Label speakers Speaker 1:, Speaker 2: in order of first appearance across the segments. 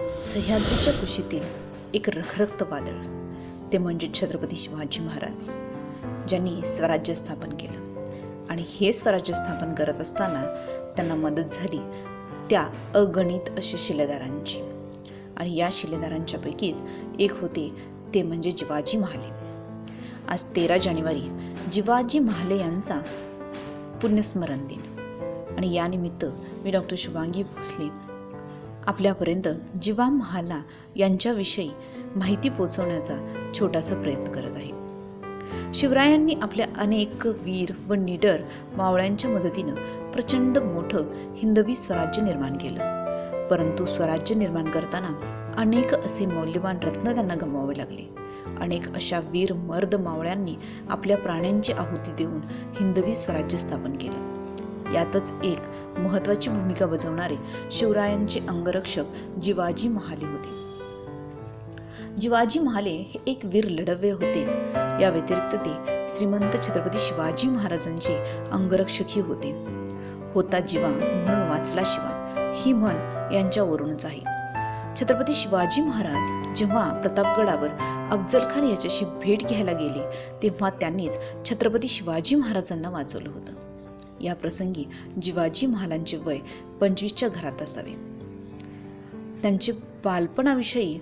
Speaker 1: सह्याद्रीच्या कुशीतील एक रखरक्त वादळ ते म्हणजे छत्रपती शिवाजी महाराज ज्यांनी स्वराज्य स्थापन केलं. आणि हे स्वराज्य स्थापन करत असताना त्यांना मदत झाली त्या अगणित अशा शिलेदारांची. आणि या शिलेदारांच्यापैकीच एक होते ते म्हणजे जिवाजी महाले. आज तेरा जानेवारी जिवाजी महाले यांचा पुण्यस्मरण दिन. आणि यानिमित्त मी डॉक्टर शुभांगी भोसले आपल्यापर्यंत जिवा महाला यांच्याविषयी माहिती पोचवण्याचा छोटासा प्रयत्न करत आहे. शिवरायांनी आपल्या अनेक वीर व निडर मावळ्यांच्या मदतीनं प्रचंड मोठं हिंदवी स्वराज्य निर्माण केलं. परंतु स्वराज्य निर्माण करताना अनेक असे मौल्यवान रत्न त्यांना गमवावे लागले. अनेक अशा वीर मर्द मावळ्यांनी आपल्या प्राण्यांची आहुती देऊन हिंदवी स्वराज्य स्थापन केलं. यातच एक महत्त्वाची भूमिका बजावणारे शिवरायांचे अंगरक्षक जिवाजी महाले होते. जिवाजी महाले हे एक वीर लढव्य होतेच. या व्यतिरिक्त ते श्रीमंत छत्रपती शिवाजी महाराजांचे अंगरक्षकही होते. होता जिवा म्हणून वाचला शिवा. ही म्हण यांच्यावरूनच आहे. छत्रपती शिवाजी महाराज जेव्हा प्रतापगडावर अफजल खान याच्याशी भेट घ्यायला गेले तेव्हा त्यांनीच छत्रपती शिवाजी महाराजांना वाचवलं होतं. या प्रसंगी जिवाजी महालांचे वय पंचवीसच्या घरात असावे. त्यांचे बालपणाविषयी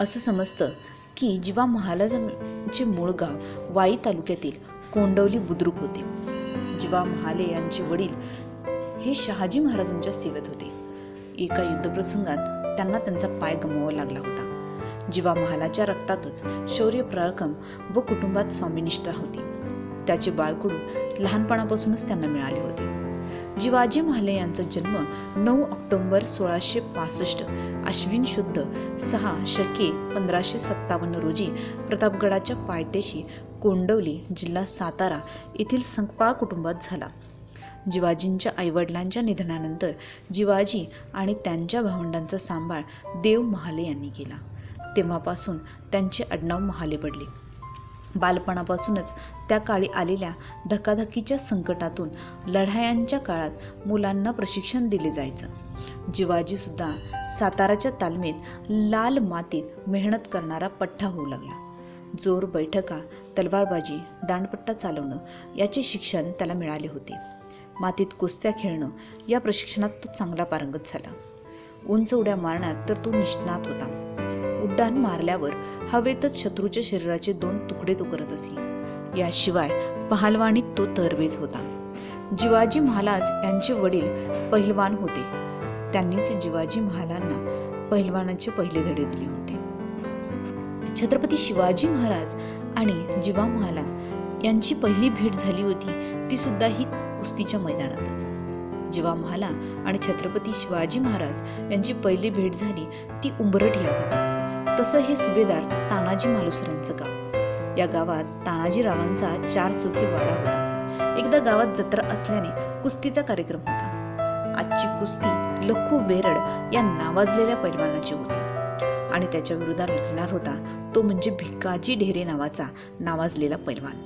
Speaker 1: असं समजतं की जिवा महाराजांचे मूळ गाव वाई तालुक्यातील कोंडवली बुद्रुक होते. जिवा महाले यांचे वडील हे शहाजी महाराजांच्या सेवेत होते. एका युद्धप्रसंगात त्यांना त्यांचा पाय गमवावा लागला होता. जिवा महालाच्या रक्तातच शौर्य प्रारकम व कुटुंबात स्वामीनिष्ठा होती. त्याचे बाळकडू लहानपणापासूनच त्यांना मिळाले होते. जिवाजी महाले यांचा जन्म नऊ ऑक्टोबर सोळाशे पासष्ट अश्विन शुद्ध सहा शके पंधराशे सत्तावन्न रोजी प्रतापगडाच्या पायथ्याशी कोंडवली जिल्हा सातारा येथील संकपाळ कुटुंबात झाला. जिवाजींच्या आईवडिलांच्या निधनानंतर जिवाजी आणि त्यांच्या भावंडांचा सांभाळ देव महाले यांनी केला. तेव्हापासून त्यांचे आडनाव महाले पडले. बालपणापासूनच त्या काळी आलेल्या धकाधकीच्या संकटातून लढायांच्या काळात मुलांना प्रशिक्षण दिले जायचं. जिवाजीसुद्धा साताराच्या तालमीत लाल मातीत मेहनत करणारा पठ्ठा होऊ लागला. जोर बैठका तलवारबाजी दांडपट्टा चालवणं याचे शिक्षण त्याला मिळाले होते. मातीत कुस्त्या खेळणं या प्रशिक्षणात तो चांगला पारंगत झाला. उंच उड्या मारण्यात तर तो निष्णात होता. उड्डाण मारल्यावर हवेतच शत्रूच्या शरीराचे दोन तुकडे तो करत असे. याशिवाय पहलवानीत तो तरबेज होता. जिवाजी महाराज यांचे वडील पहिलवान होते. त्यांनीच जिवाजी महालांना पहिलवानांचे पहिले धडे दिले होते. छत्रपती शिवाजी महाराज आणि जिवा महाला यांची पहिली भेट झाली होती ती सुद्धा ही कुस्तीच्या मैदानातच. जिवा महाला आणि छत्रपती शिवाजी महाराज यांची पहिली भेट झाली ती उंबरट या गावात तसं हे सुभेदार तानाजी मालुसरांचं गाव. या गावात तानाजीरावांचा चार चौकी वाडा होता. एकदा गावात जत्रा असल्याने कुस्तीचा कार्यक्रम होता. आजची कुस्ती लखू बेरड या नावाजलेल्या पैलवानाची होती. आणि त्याच्या विरोधात लढणार होता तो म्हणजे भिकाजी ढेरे नावाचा नावाजलेला पैलवान.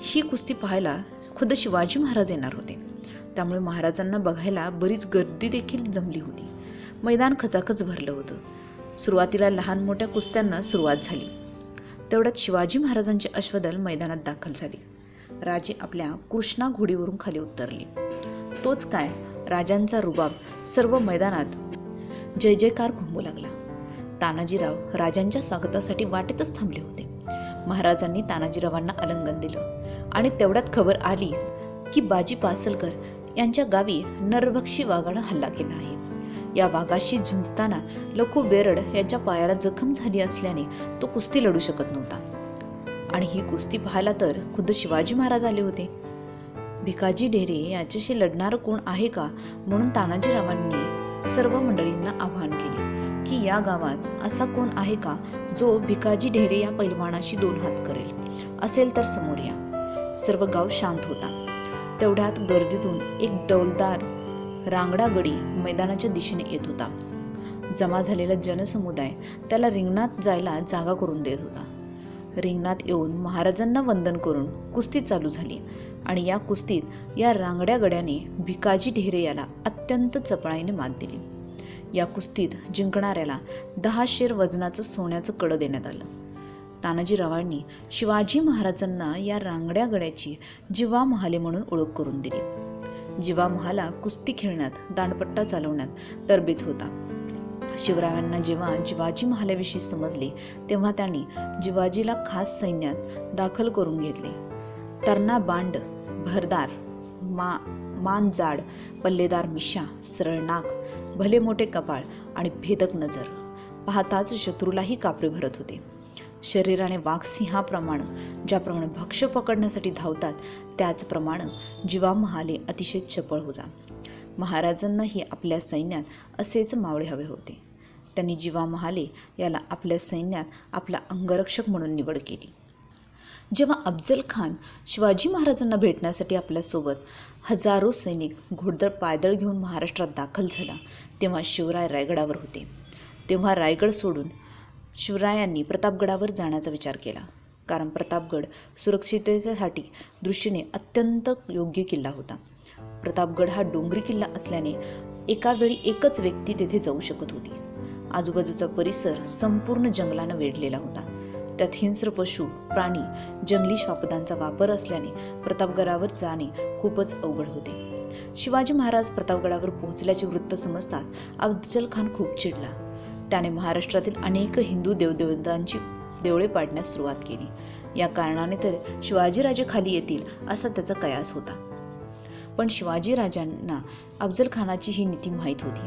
Speaker 1: ही कुस्ती पाहायला खुद शिवाजी महाराज येणार होते. त्यामुळे महाराजांना बघायला बरीच गर्दी देखील जमली होती. मैदान खचाखच भरलं होतं. सुरुवातीला लहान मोठ्या कुस्त्यांना सुरुवात झाली. तेवढ्यात शिवाजी महाराजांचे अश्वदल मैदानात दाखल झाले. राजे आपल्या कृष्णा घोडीवरून खाली उतरले. तोच काय राजांचा रुबाब सर्व मैदानात जय जयकार घुमू लागला. तानाजीराव राजांच्या स्वागतासाठी वाटेतच थांबले होते. महाराजांनी तानाजीरावांना अलंगन दिलं आणि तेवढ्यात खबर आली की बाजी पासलकर यांच्या गावी नरभक्षी वाघानं हल्ला केला आहे. या वाघाशी झुंजताना लखू बेरड यांच्या पायाला जखम झाली असल्याने तो कुस्ती लढू शकत नव्हता. आणि ही कुस्ती पाहायला तर खुद्द शिवाजी महाराज आले होते. भिकाजी ढेरे याच्याशी लढणार कोण आहे का म्हणून तानाजीरावांनी सर्व मंडळींना आवाहन केले की या गावात असा कोण आहे का जो भिकाजी ढेरे या पैलवानाशी दोन हात करेल असेल तर समोर या. सर्व गाव शांत होता. तेवढ्यात गर्दीतून एक डौलदार रांगडा गडी मैदानाच्या दिशेने येत होता. जमा झालेला जनसमुदाय त्याला रिंगणात जायला जागा करून देत होता. रिंगणात येऊन महाराजांना वंदन करून कुस्ती चालू झाली आणि या कुस्तीत या रांगड्या गड्याने भिकाजी ढेरे याला अत्यंत चपळाईने मात दिली. या कुस्तीत जिंकणाऱ्याला दहा शेर वजनाचं सोन्याचं कडं देण्यात आलं. तानाजीरावांनी शिवाजी महाराजांना या रांगड्या गड्याची जिवा महाले म्हणून ओळख करून दिली. जिवा महाला कुस्ती खेळण्यात दांडपट्टा चालवण्यात तरबेज होता. शिवरायांना जेव्हा जिवाजी महालाविषयी समजले तेव्हा त्यांनी जिवाजीला खास सैन्यात दाखल करून घेतले. तरणा बांड भरदार मा मान जाड पल्लेदार मिशा सरळ नाक भले मोठे कपाळ आणि भेदक नजर पाहताच शत्रूलाही कापरे भरत होते. शरीराने वाघसिंहाप्रमाणे ज्याप्रमाणे भक्ष्य पकडण्यासाठी धावतात त्याचप्रमाणे जीवा महाले अतिशय चपळ होता. महाराजांनाही आपल्या सैन्यात असेच मावळे हवे होते. त्यांनी जीवा महाले याला आपल्या सैन्यात आपला अंगरक्षक म्हणून निवड केली. जेव्हा अफजल खान शिवाजी महाराजांना भेटण्यासाठी आपल्यासोबत हजारो सैनिक घोडदळ पायदळ घेऊन महाराष्ट्रात दाखल झाला तेव्हा शिवराय रायगडावर होते. तेव्हा रायगड सोडून शिवरायांनी प्रतापगडावर जाण्याचा विचार केला. कारण प्रतापगड सुरक्षिततेसाठी दृष्टीने अत्यंत योग्य किल्ला होता. प्रतापगड हा डोंगरी किल्ला असल्याने एका वेळी एकच व्यक्ती तेथे जाऊ शकत होती. आजूबाजूचा परिसर संपूर्ण जंगलानं वेढलेला होता. त्यात हिंस्र पशु प्राणी जंगली श्वापदांचा वापर असल्याने प्रतापगडावर जाणे खूपच अवघड होते. शिवाजी महाराज प्रतापगडावर पोहोचल्याचे वृत्त समजताच अफजल खान खूप चिडला. त्याने महाराष्ट्रातील अनेक हिंदू देवदेवतांची देवळे पाडण्यास सुरुवात केली. या कारणाने तर शिवाजीराजे खाली येतील असा त्याचा कयास होता. पण शिवाजीराजांना अफजलखानाची ही नीती माहीत होती.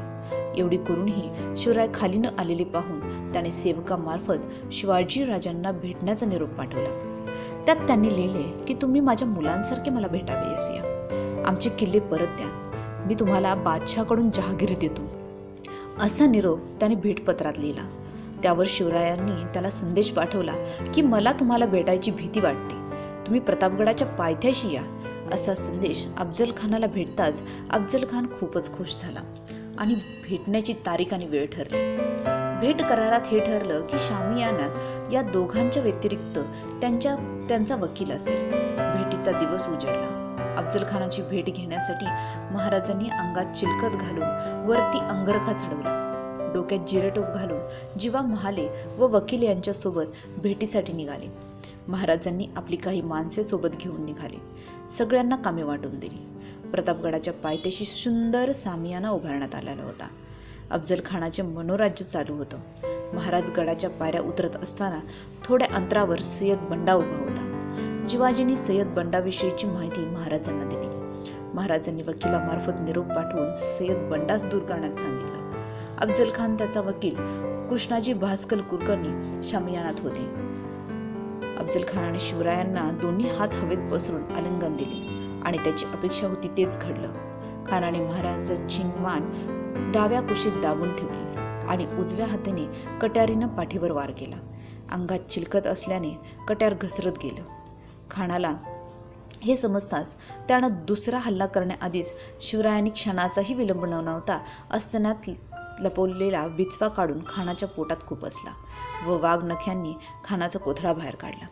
Speaker 1: एवढी करूनही शिवराय खाली न आलेले पाहून त्याने सेवकामार्फत शिवाजीराजांना भेटण्याचा निरोप पाठवला. त्यात त्यांनी लिहिले की तुम्ही माझ्या मुलांसारखे मला भेटावे या आमचे किल्ले परत द्या. मी तुम्हाला बादशाहकडून जहागीर देतो. असा निरोप त्याने भेटपत्रात लिहिला. त्यावर शिवरायांनी त्याला संदेश पाठवला की मला तुम्हाला भेटायची भीती वाटते. तुम्ही प्रतापगडाच्या पायथ्याशी या असा संदेश अफजल खानाला भेटताच अफजल खान खूपच खुश झाला आणि भेटण्याची तारीख आणि वेळ ठरली. भेट करारात हे ठरलं की शामियानात या दोघांच्या व्यतिरिक्त त्यांच्या त्यांचा वकील असेल. भेटीचा दिवस उजळला. अफजल खानाची भेट घेण्यासाठी महाराजांनी अंगात चिलकत घालून वरती अंगरखा चढवला. डोक्यात जिरटोप घालून जीवा महाले व वकील यांच्यासोबत भेटीसाठी निघाले. महाराजांनी आपली काही माणसे सोबत घेऊन निघाली. सगळ्यांना कामे वाटून दिली. प्रतापगडाच्या पायथ्याशी सुंदर सामियाना उभारण्यात आलेला होता. अफजल खानाचे मनोराज्य चालू होतं. महाराज गडाच्या पायऱ्या उतरत असताना थोड्या अंतरावर सय्यद बंडा उभा होता. शिवाजींनी सय्यद बंडाविषयीची माहिती महाराजांना दिली. महाराजांनी वकिलामार्फत निरोप पाठवून सय्यद बंडास दूर करण्यात सांगितलं. अफजल खान त्याचा वकील कृष्णाजी भास्कर कुलकर्णी शामियानात होते. अफजल खानाने शिवरायांना दोन्ही हात हवेत पसरून आलिंगन दिले आणि त्याची अपेक्षा होती तेच घडलं. खानाने महाराजांची मान डाव्या कुशीत दाबून ठेवली आणि उजव्या हाताने कट्यारीनं पाठीवर वार केला. अंगात चिलकत असल्याने कट्यार घसरत गेलं. खानाला हे समजताच त्यानं दुसरा हल्ला करण्याआधीच शिवरायांनी क्षणाचाही विलंब न नव्हता असतानात लपवलेला बिचवा काढून खानाच्या पोटात खुपसला व वाघ नख्यांनी खानाचा कोथळा बाहेर काढला.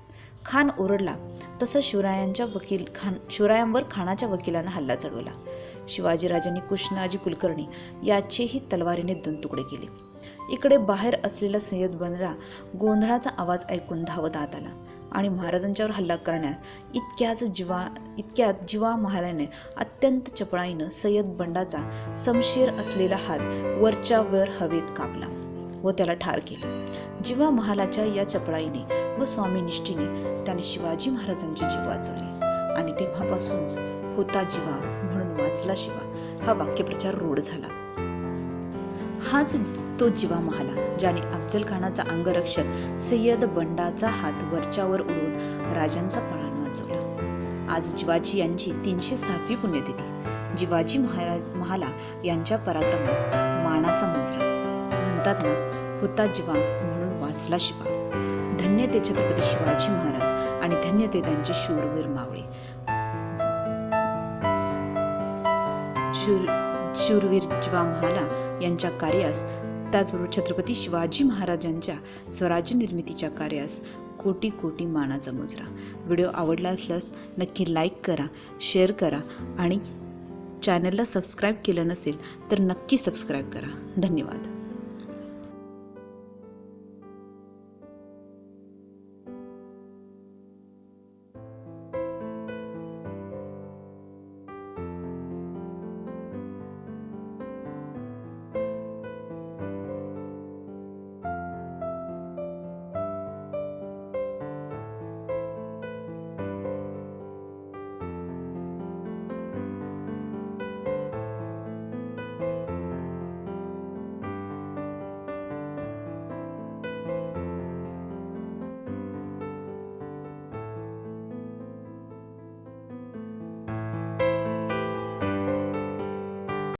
Speaker 1: खान ओरडला तसं शिवरायांच्या वकील खान शिवरायांवर खानाच्या वकिलानं हल्ला चढवला. शिवाजीराजांनी कृष्णाजी कुलकर्णी याचेही तलवारीने दोन तुकडे केले. इकडे बाहेर असलेला सय्यद बनरा गोंधळाचा आवाज ऐकून धावत आत आला. आणि महाराजांच्यावर हल्ला करण्यात इतक्याच जीवा इतक्यात जीवा महाराने अत्यंत चपळाईनं सय्यद बंडाचा समशेर असलेला हात वरच्या वर हवेत कापला व त्याला ठार केलं. जीवा महालाच्या या चपळाईने व स्वामीनिष्ठीने त्याने शिवाजी महाराजांचे जीव वाचवले आणि तेव्हापासूनच होता जीवा म्हणून वाचला शिवा. हा वाक्यप्रचार रूढ झाला. हाच तो जीवा महाला ज्याने अफजल खानाचा अंगरक्षक सय्यद बंडाचा हात वरच्यावर उडवून राजांचा पळाण वाचवला. आज जिवाजी यांची तीनशे सहावी पुण्यतिथी. जिवाजी महा महाला यांच्या पराक्रमास मानाचा मोजरा. म्हणतात ना होता जीवा म्हणून वाचला शिवा. धन्य ते छत्रपती शिवाजी महाराज आणि धन्य ते त्यांचे शूरवीर मावळे. शूर शूरवीर जीवा महाला यांच्या कार्यास त्याचबरोबर छत्रपती शिवाजी महाराजांच्या स्वराज्य निर्मितीच्या कार्यास कोटी कोटी मानाचा मुजरा. व्हिडिओ आवडला असल्यास नक्की लाईक करा शेअर करा आणि चॅनलला सबस्क्राईब केलं नसेल तर नक्की सबस्क्राईब करा. धन्यवाद.